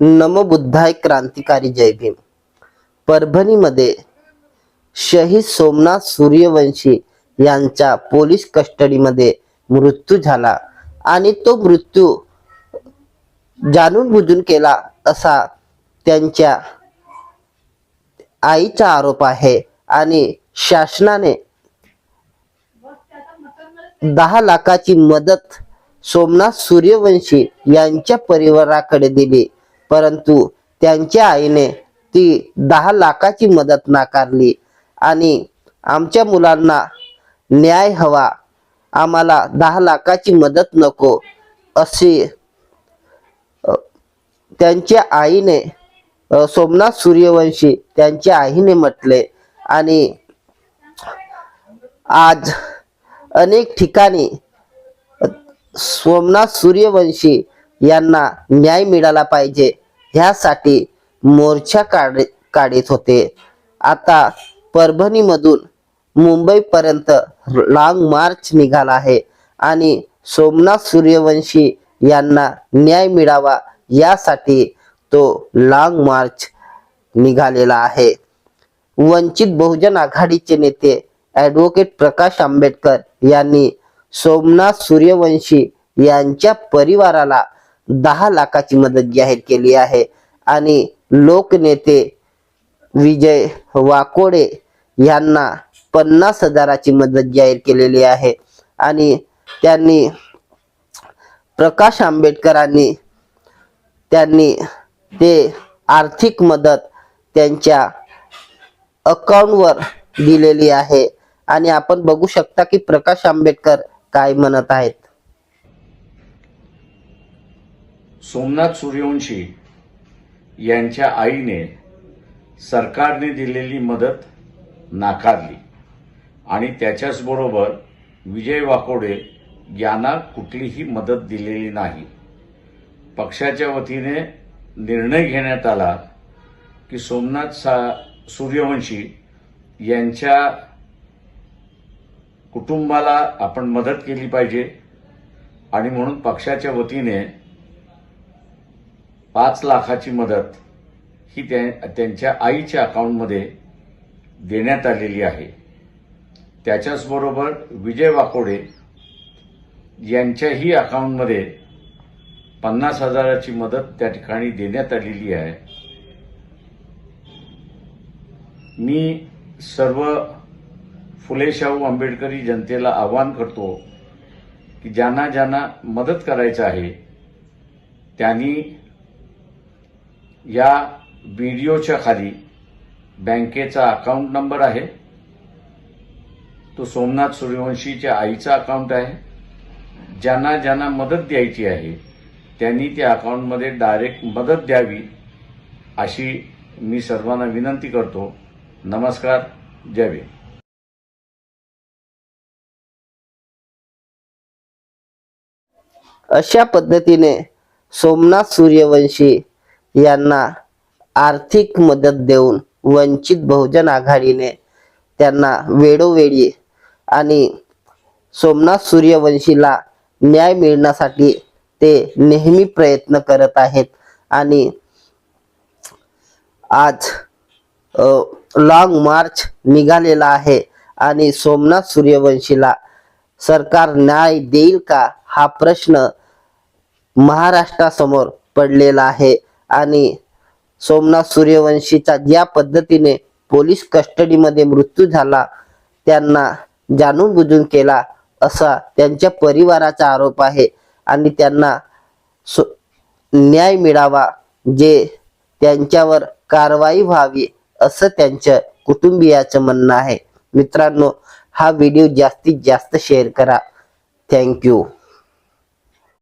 नमबुद्धाय क्रांतिकारी जय भीम. परभणीमध्ये शहीद सोमनाथ सूर्यवंशी यांचा पोलीस कस्टडीमध्ये मृत्यू झाला आणि तो मृत्यू जाणून बुजून केला असा त्यांच्या आईचा आरोप आहे आणि शासनाने दहा लाखाची मदत सोमनाथ सूर्यवंशी यांच्या परिवाराकडे दिली. परंतु त्यांच्या आईने ती दहा लाखाची मदत नाकारली. आणि आमच्या मुलांना न्याय हवा. आम्हाला दहा लाखाची मदत नको अशी त्यांच्या आईने सोमनाथ सूर्यवंशी त्यांच्या आईने म्हटले. आणि आज अनेक ठिकाणी सोमनाथ सूर्यवंशी यांना न्याय मिळाला पाहिजे. ह्यासाठी मोर्चा काढ काढत होते. आता परभणीमधून मुंबईपर्यंत लाँग मार्च निघाला आहे आणि सोमनाथ सूर्यवंशी यांना न्याय मिळावा यासाठी तो लाँग मार्च निघालेला आहे. वंचित बहुजन आघाडीचे नेते ॲडव्होकेट प्रकाश आंबेडकर यांनी सोमनाथ सूर्यवंशी यांच्या परिवाराला दहा लाखाची मदत जाहीर केली आहे. आणि लोकनेते विजय वाकोडे यांना पन्नास हजाराची मदत जाहीर केलेली आहे. आणि त्यांनी प्रकाश आंबेडकरांनी त्यांनी ते आर्थिक मदत त्यांच्या अकाउंटवर दिलेली आहे. आणि आपण बघू शकता की प्रकाश आंबेडकर काय म्हणत आहेत. सोमनाथ सूर्यवंशी यांच्या आईने सरकारने दिलेली मदत नाकारली. आणि त्याच्याच बरोबर विजय वाकोडे यांना कुठलीही मदत दिलेली नाही. पक्षाच्या वतीने निर्णय घेण्यात आला की सोमनाथ सा सूर्यवंशी यांच्या कुटुंबाला आपण मदत केली पाहिजे. आणि म्हणून पक्षाच्या वतीने पाच लाखाची मदत ही त्यांच्या आईच्या अकाउंटमध्ये देण्यात आलेली आहे. त्याच्याचबरोबर विजय वाकोडे यांच्याही अकाउंटमध्ये पन्नास हजाराची मदत त्या ठिकाणी देण्यात आलेली आहे. मी सर्व फुले शाहू आंबेडकरी जनतेला आवाहन करतो की ज्यांना ज्यांना मदत करायचं आहे त्यांनी या व्हिडिओच्या खाली बँकेचा अकाउंट नंबर आहे. तो सोमनाथ सूर्यवंशीच्या आईचा अकाउंट आहे. ज्यांना ज्यांना मदत द्यायची आहे त्यांनी त्या अकाउंटमध्ये डायरेक्ट मदत द्यावी अशी मी सर्वांना विनंती करतो. नमस्कार जय अशा पद्धतीने सोमनाथ सूर्यवंशी यांना आर्थिक मदत देऊन वंचित बहुजन आघाडीने त्यांना वेळोवेळी आणि सोमनाथ सूर्यवंशीला न्याय मिळण्यासाठी ते नेहमी प्रयत्न करत आहेत. आणि आज लॉंग मार्च निघालेला आहे आणि सोमनाथ सूर्यवंशीला सरकार न्याय देईल का हा प्रश्न महाराष्ट्रासमोर पडलेला आहे. आणि सोमनाथ सूर्यवंशीचा ज्या पद्धतीने पोलीस कस्टडीमध्ये मृत्यू झाला त्यांना जाणून बुजून केला असा त्यांच्या परिवाराचा आरोप आहे. आणि त्यांना सो न्याय मिळावा जे त्यांच्यावर कारवाई व्हावी असं त्यांच्या कुटुंबियाचं म्हणणं आहे. मित्रांनो हा व्हिडिओ जास्तीत जास्त शेअर करा. थँक्यू.